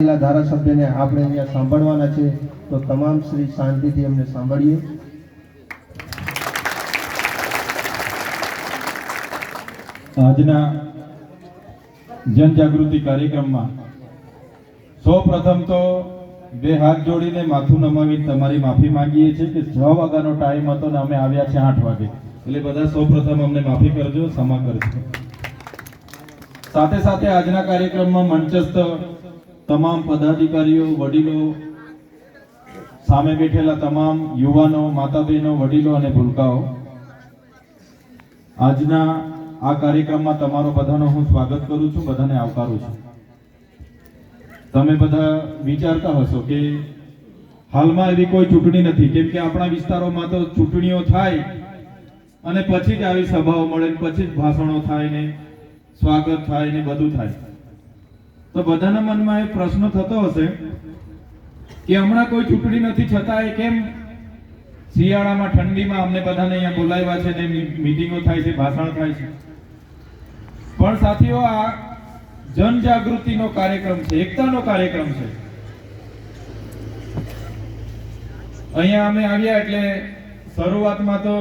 જિલ્લા ધારાસભ્યને આપણે અહીંયા સાંભળવાના છે, તો તમામ શ્રી શાંતિથી અમને સાંભળીએ. આજના જનજાગૃતિ કાર્યક્રમમાં સૌ પ્રથમ તો બે હાથ જોડીને માથું નમાવી તમારી માફી માંગીએ છીએ કે છ વાગ્યાનો ટાઈમ હતો ને અમે આવ્યા છે આઠ વાગે. એટલે બધા સૌ પ્રથમ અમને માફી કરજો, ક્ષમા કરજો. સાથે સાથે આજના કાર્યક્રમમાં મંચસ્થ તમામ પદાધિકારીઓ, વડીલો, સામે બેઠેલા તમામ યુવાનો માતા બહેનો વડીલો અને ભૂલકાઓ, આજના આ કાર્યક્રમમાં તમારો બધાનો હું સ્વાગત કરું છું, બધાને આવકારું છું. તમે બધા વિચારતા હશો કે હાલમાં એવી કોઈ ચૂંટણી નથી. કેમ કે આપણા વિસ્તારોમાં તો ચૂંટણીઓ થાય અને પછી જ આવી સભાઓ મળે પછી જ ભાષણો થાય ને સ્વાગત થાય ને બધું થાય. તો બધાના મનમાં એ પ્રશ્ન થતો હશે કે હમણાં કોઈ ચૂંટણી નથી, છતાં એ કેમ શિયાળામાં, ઠંડીમાં અમને બધાને અહીંયા બોલાવ્યા છે ને મીટિંગો થાય છે, ભાષણ થાય છે? પણ સાથીઓ, આ જનજાગૃતિનો કાર્યક્રમ છે, એકતાનો કાર્યક્રમ છે. અહીંયા અમે આવ્યા એટલે શરૂઆતમાં તો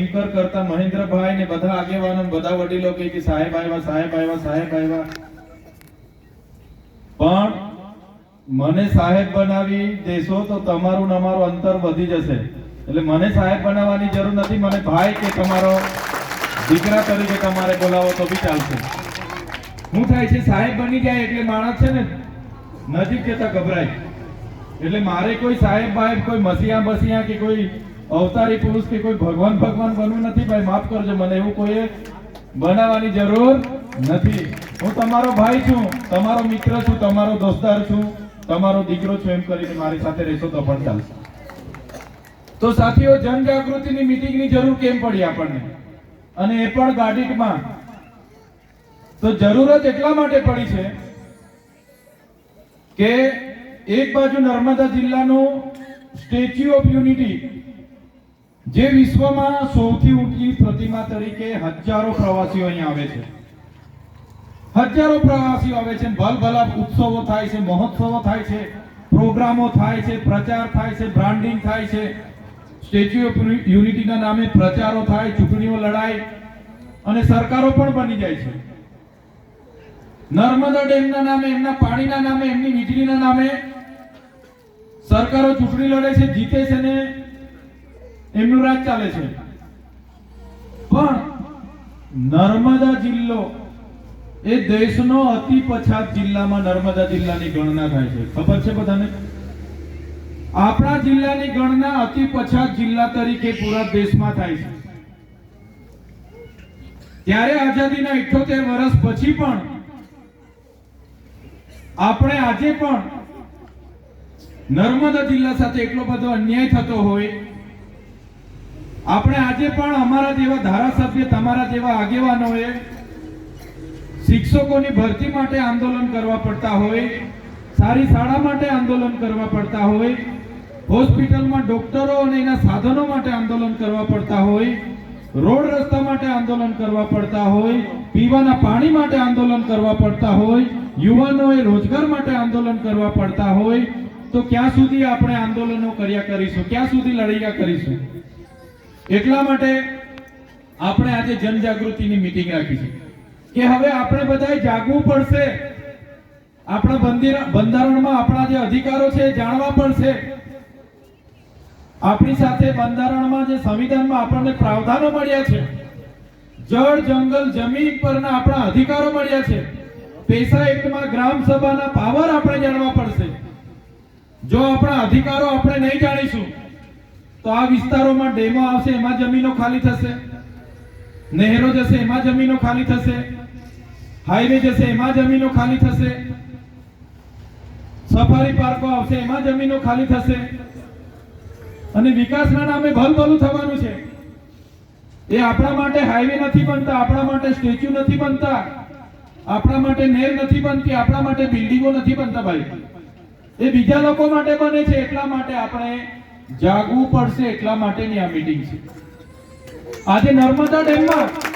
એન્કર કરતા મહેન્દ્રભાઈ ને બધા આગેવાનો બધા વડીલો કે સાહેબ આવ્યા સાહેબ આવ્યા સાહેબ આવ્યા. પણ મને સાહેબ બનાવી દેશો તો તમારું અમારું અંતર વધી જશે. એટલે મને સાહેબ બનાવવાની જરૂર નથી, મને ભાઈ કે તમારો દીકરા તરીકે તમારે બોલાવો તો બી ચાલશે. શું થાય છે, સાહેબ બની જાય એટલે માણસ છે ને, નજીક જતા ગભરાય. એટલે મારે કોઈ સાહેબ બાહેબ, કોઈ મસીયા બસિયા કે કોઈ અવતારી પુરુષ કે કોઈ ભગવાન ભગવાન બનવું નથી, ભાઈ માફ કરજો, મને એવું કોઈ બનાવવાની જરૂર નથી. હું તમારો ભાઈ છું, તમારો મિત્ર છું, તમારો દોસ્તાર છું, તમારો દીકરો છું એમ કરીને મારી સાથે રહેશો તો પણ ચાલશે. તો સાથીઓ, જનજાગૃતિની મિટિંગની જરૂર કેમ પડી આપણને? અને એ પણ ગાડીમાં તો જરૂરત એટલા માટે પડી છે કે એક બાજુ નર્મદા જિલ્લાનું સ્ટેચ્યુ ઓફ યુનિટી, જે વિશ્વમાં સૌથી ઊંચી પ્રતિમા તરીકે હજારો પ્રવાસીઓ અહીંયા આવે છે. હજારો પ્રવાસીઓ આવે છે ભલભલા ઉત્સવો થાય છે, મહોત્સવો થાય છે, પ્રોગ્રામો થાય છે, પ્રચાર થાય છે, બ્રાન્ડિંગ થાય છે. સ્ટેચ્યુ ઓફ યુનિટીના નામે પ્રચારો થાય, ચૂંટણીઓ લડાય અને સરકારો પણ બની જાય છે. નર્મદા ડેમના નામે, એમના પાણીના નામે, એમની વીજળીના નામે સરકારો ચૂંટણી લડે છે, જીતે છે ને એમનું રાજ ચાલે છે. પણ નર્મદા જિલ્લો એ દેશનો અતિ પછાત જિલ્લામાં નર્મદા જિલ્લાની ગણના થાય છે. ખબર છે બધાને? આપણા જિલ્લાની ગણના અતિ પછાત જિલ્લા તરીકે પૂરા દેશમાં થાય છે. ત્યારે આઝાદીના 78 વર્ષ પછી પણ આપણે આજે પણ નર્મદા જિલ્લા સાથે એટલો બધો અન્યાય થતો હોય. આપણે આજે પણ અમારા જેવા ધારાસભ્ય તમારા જેવા આગેવાનોએ શિક્ષકોની ભરતી માટે આંદોલન કરવા પડતા હોય, સારી શાળા માટે આંદોલન કરવા પડતા હોય, હોસ્પિટલમાં ડોક્ટરો અને એના સાધનો માટે આંદોલન કરવા પડતા હોય, રોડ રસ્તા માટે આંદોલન કરવા પડતા હોય, પીવાના પાણી માટે આંદોલન કરવા પડતા હોય, યુવાનોએ રોજગાર માટે આંદોલન કરવા પડતા હોય, તો ક્યાં સુધી આપણે આંદોલનો કર્યા કરીશું? ક્યાં સુધી લડાઈયા કરીશું? એટલા માટે આપણે આજે જનજાગૃતિની મિટિંગ રાખી છે. કે હવે આપણે બધાએ જાગવું પડશે. આપણા બંધારણમાં આપણા જે અધિકારો છે જાણવા પડશે. આપણી સાથે બંધારણમાં જે સંવિધાનમાં આપણને પ્રાવધાનો મળ્યા છે. જળ, જંગલ, જમીન પરના આપણા અધિકારો મળ્યા છે. પેશા એક્ટમાં ગ્રામ સભાના પાવર આપણે જાણવા પડશે. જો આપણા અધિકારો આપણે નહીં જાણીશું, તો આ વિસ્તારોમાં ડેમો આવશે, એમાં જમીનો ખાલી થશે. નહેરો જશે, એમાં જમીનો ખાલી થશે. હાઈવે જશે, એમાં જમીનો ખાલી થશે. સફારી પાર્કો આવશે, એમાં જમીનો ખાલી થશે. અને વિકાસના નામે ભલભલું થવાનું છે. એ આપણા માટે હાઈવે નથી બનતા, આપણા માટે સ્ટેચ્યુ નથી બનતા, આપણા માટે નેર નથી બનતી, આપણા માટે બિલ્ડિંગો નથી બનતા ભાઈ. એ બીજા લોકો માટે બને છે, એટલા માટે આપણે જાગવું પડશે, એટલા માટેની આ મીટિંગ છે. આજે નર્મદા ડેમમાં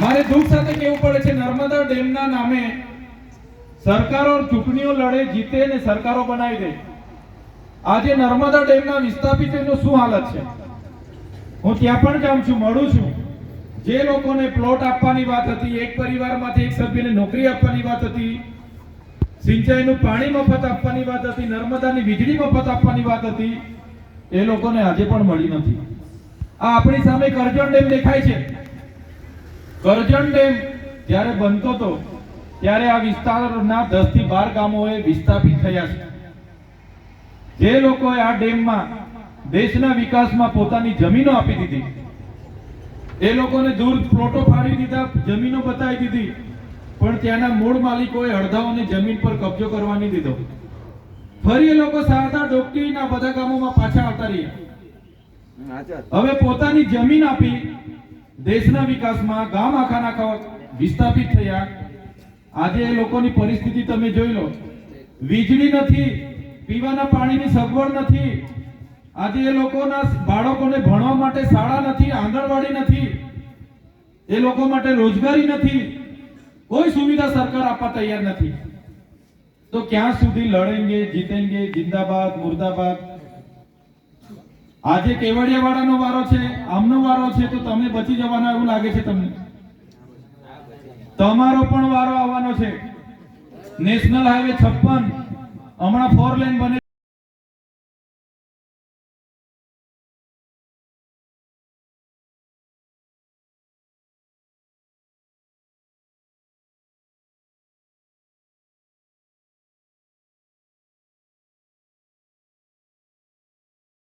મારે દુઃખ સાથે કહેવું પડે છે, નર્મદા ડેમના નામે સરકારો ચૂંટણીઓ લડે, જીતે ને સરકારો બનાવી દે. આજે નર્મદા ડેમના વિસ્થાપિતોનો શું હાલત છે? હું ત્યાં પણ જાઉં છું, મળું છું. જે લોકોને પ્લોટ આપવાની વાત હતી, એક પરિવારમાંથી એક સભ્યને નોકરી આપવાની વાત હતી, સિંચાઈનું પાણી મફત આપવાની વાત હતી, નર્મદાની વીજળી મફત આપવાની વાત હતી, એ લોકોને આજે પણ મળી નથી. આ આપણી સામે કરજણ ડેમ દેખાય છે. કરજણ ડેમ જ્યારે બનતો હતો ત્યારે આ વિસ્તારના દસથી બાર ગામોએ વિસ્થાપિત થયા છે. જે લોકોએ આ ડેમમાં દેશના વિકાસમાં પોતાની જમીનો આપી દીધી એ લોકોને દૂર પ્લોટો ફાડી દીધા જમીનો બતાવી દીધી પણ ત્યાંના મૂળ માલિકોએ અડધાઓની જમીન પર કબજો કરવા નહીં દીધો. ફરી એ લોકો સારદા ડોકટીના બધા ગામોમાં પાછા આવતા રહ્યા. હવે પોતાની જમીન આપી દેશના વિકાસમાં ગામ આખાના આખા વિસ્થાપિત થયા. આજે એ લોકોની પરિસ્થિતિ તમે જોઈ લો. વીજળી નથી, પીવાના પાણીની સગવડ નથી. આજે એ લોકોના બાળકોને ભણવા માટે શાળા નથી, આંગણવાડી નથી. એ લોકો માટે રોજગારી નથી. કોઈ સુવિધા સરકાર આપવા તૈયાર નથી. તો ક્યાં સુધી લડેંગે, જીતેંગે, જિંદાબાદ, મુર્દાબાદ? આજે કેવડિયા વાળાનો વારો છે, આમનો વારો છે, તો તમે બચી જવાના એવું લાગે છે તમને? તમારો પણ વારો આવવાનો છે. નેશનલ હાઈવે છપ્પન, હમણાં ફોર લેન બને